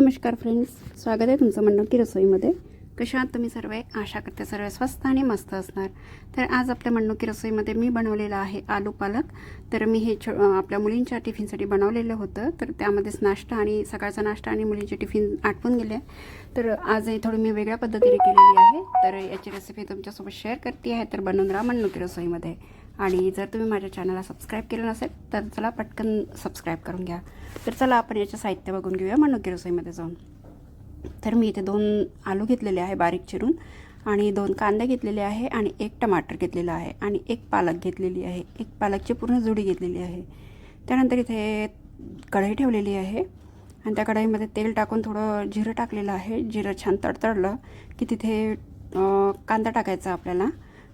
नमस्कार फ्रेंड्स स्वागत आहे तुमचं म्हणणं की रसोईमध्ये. कशा आहात तुम्ही सर्व? आशा करते सर्व स्वस्त आणि मस्त असणार. तर आज आपल्या म्हणणुकी रसोईमध्ये मी बनवलेलं आहे आलू पालक. तर मी हे छो आपल्या मुलींच्या टिफिनसाठी बनवलेलं होतं. तर त्यामध्येच नाश्ता आणि सकाळचा नाश्ता आणि मुलींचे टिफिन आटपून गेले. तर आजही थोडी मी वेगळ्या पद्धतीने केलेली आहे. तर याची रेसिपी तुमच्यासोबत शेअर करते आहे. तर बनवून राहा म्हणणुकी रसोईमध्ये. आणि जर तुम्ही माझ्या चॅनलला सबस्क्राईब केलं नसेल तर चला पटकन सबस्क्राईब करून घ्या. तर चला आपण याचं साहित्य बघून घेऊया मनुकी रसोईमध्ये जाऊन. तर मी इथे दोन आलू घेतलेले आहे बारीक चिरून आणि दोन कांदे घेतलेले आहे आणि एक टमाटर घेतलेलं आहे आणि एक पालक घेतलेली आहे. एक पालकची पूर्ण जुडी घेतलेली आहे. त्यानंतर इथे कढई ठेवलेली आहे आणि त्या कढईमध्ये तेल टाकून थोडं जिरं टाकलेलं आहे. जिरं छान तडतडलं की तिथे कांदा टाकायचा आपल्याला.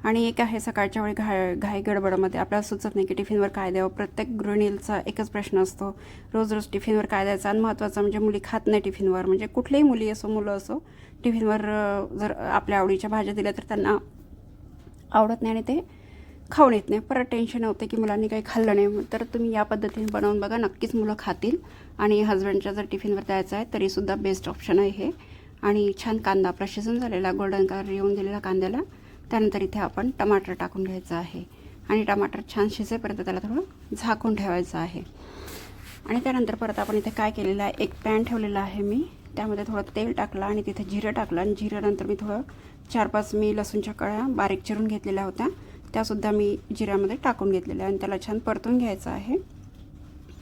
आणि एक आहे सकाळच्या वेळी घाय घाई गडबडमध्ये. आपल्याला सुचत नाही की टिफिनवर काय द्यावं. प्रत्येक गृहिणीचा एकच प्रश्न असतो. रोज रोज टिफिनवर काय द्यायचा? आणि महत्त्वाचं म्हणजे मुली खात नाही टिफिनवर. म्हणजे कुठलीही मुली असो मुलं असो टिफिनवर जर आपल्या आवडीच्या भाज्या दिल्या तर त्यांना आवडत नाही आणि ते खाऊन येत नाही. परत टेन्शन होते की मुलांनी काही खाल्लं नाही. तर तुम्ही या पद्धतीने बनवून बघा. नक्कीच मुलं खातील. आणि हजबंडच्या जर टिफिनवर द्यायचं आहे तरीसुद्धा बेस्ट ऑप्शन आहे हे. आणि छान कांदा. आपला शिजून झालेला गोल्डन कलर येऊन दिलेला कांद्याला. त्यानंतर इथे आपण टमाटर टाकून घ्यायचं आहे. आणि टमाटर छान शिजेपर्यंत त्याला थोडं झाकून ठेवायचं आहे. आणि त्यानंतर परत आपण इथे काय केलेलं आहे एक पॅन ठेवलेला आहे मी. त्यामध्ये थोडं तेल टाकलं आणि तिथे जिरं टाकलं. आणि जिऱ्यानंतर मी थोडं चार पाच मी लसूणच्या कळ्या बारीक चिरून घेतलेल्या होत्या. त्यासुद्धा मी जिऱ्यामध्ये टाकून घेतलेल्या आणि त्याला छान परतून घ्यायचं आहे.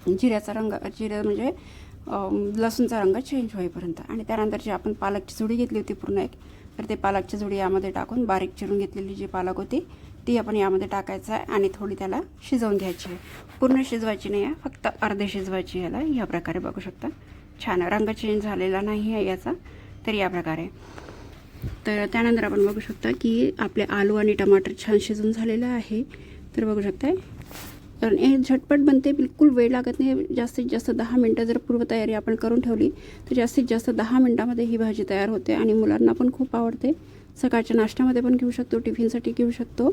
जिऱ्याचा रंग जिरं म्हणजे लसूणचा रंग चेंज होईपर्यंत. आणि त्यानंतर जी आपण पालकची जुडी घेतली होती पूर्ण एक तर ते पालकची जुडी यामध्ये टाकून बारीक चिरून घेतलेली जी पालक होती ती आपण यामध्ये टाकायचं आहे आणि थोडी त्याला शिजवून घ्यायची आहे. पूर्ण शिजवायची नाही आहे फक्त अर्धे शिजवायची याला. या प्रकारे बघू शकता. छान रंग चेंज झालेला नाही आहे याचा तर या प्रकारे. तर त्यानंतर आपण बघू शकता की आपले आलू आणि टमाटर छान शिजून झालेलं आहे. तर बघू शकता कारण हे झटपट बनते बिलकुल वेळ लागत नाही. जास्तीत जास्त दहा मिनटं जर पूर्वतयारी आपण करून ठेवली तर जास्तीत जास्त दहा मिनटामध्ये ही भाजी तयार होते आणि मुलांना पण खूप आवडते. सकाळच्या नाश्त्यामध्ये पण घेऊ शकतो टिफिनसाठी घेऊ शकतो.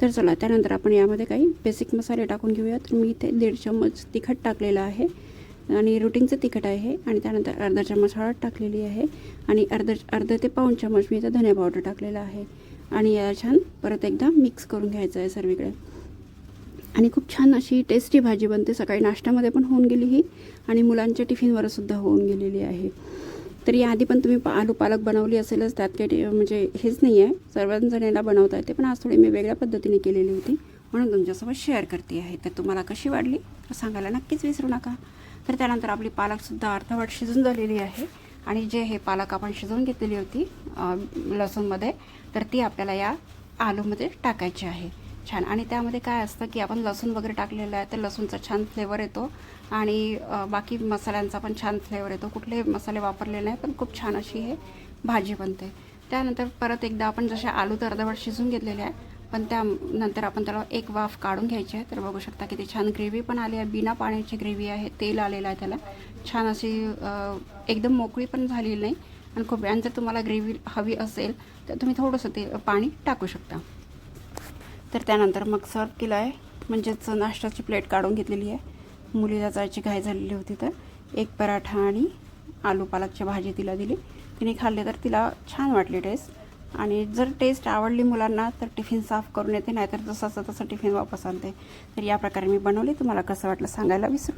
तर चला त्यानंतर आपण यामध्ये काही बेसिक मसाले टाकून घेऊया तर मी इथे दीड चम्मच तिखट टाकलेलं आहे आणि रुटीनचं तिखट आहे आणि त्यानंतर अर्धा चम्मच हळद टाकलेली आहे आणि अर्ध अर्धा ते पाऊण चम्मच मी इथं धने पावडर टाकलेला आहे. आणि या छान परत एकदा मिक्स करून घ्यायचं आहे सर्वीकडे. आणि खूप छान अशी टेस्टी भाजी बनते. सकाळी नाश्त्यामध्ये पण होऊन गेली ही आणि मुलांच्या टिफिनवर सुद्धा होऊन गेलेली आहे. तर याआधी पण तुम्ही आलू पालक बनवली असेलच त्यात काही म्हणजे हेच नाही आहे सर्वजणांना बनवता येते पण आज थोडी मी वेगळ्या पद्धतीने केलेली होती. म्हणून तुमच्यासोबत शेअर करते आहे. तर तुम्हाला कशी वाढली तर सांगायला नक्कीच विसरू नका. तर त्यानंतर आपली पालकसुद्धा अर्धवट शिजून झालेली आहे. आणि जे हे पालक आपण शिजवून घेतलेली होती लसूणमध्ये तर ती आपल्याला या आलूमध्ये टाकायची आहे. छान. आणि त्यामध्ये काय असतं की आपण लसूण वगैरे टाकलेलं आहे तर लसूणचा छान फ्लेवर येतो. आणि बाकी मसाल्यांचा पण छान फ्लेवर येतो. कुठले मसाले वापरले नाही पण खूप छान अशी हे भाजी बनते. त्यानंतर परत एकदा आपण जसे आलू तर अर्धवट शिजून घेतलेले आहे पण त्यानंतर आपण त्याला एक वाफ काढून घ्यायची आहे. तर बघू शकता किती छान ग्रेव्ही पण आली आहे. बिना पाण्याची ग्रेव्ही आहे तेल आलेलं आहे त्याला. छान अशी एकदम मोकळी पण झालेली नाही. आणि खूप आणि जर तुम्हाला ग्रेव्ही हवी असेल तर तुम्ही थोडंसं ते पाणी टाकू शकता. तर त्यानंतर मग सर्व केलं आहे. म्हणजेच नाश्त्याची प्लेट काढून घेतलेली आहे. मुलीला जायची घाई झालेली होती तर एक पराठा आणि आलू पालकची भाजी तिला दिली. तिने खाल्ले तर तिला छान वाटली टेस्ट आणि जर टेस्ट आवडली मुलांना तर टिफिन साफ करून येते. नाहीतर जसं तसं टिफिन वापस आणते. तर या प्रकारे मी बनवली. तुम्हाला कसं वाटलं सांगायला विसरू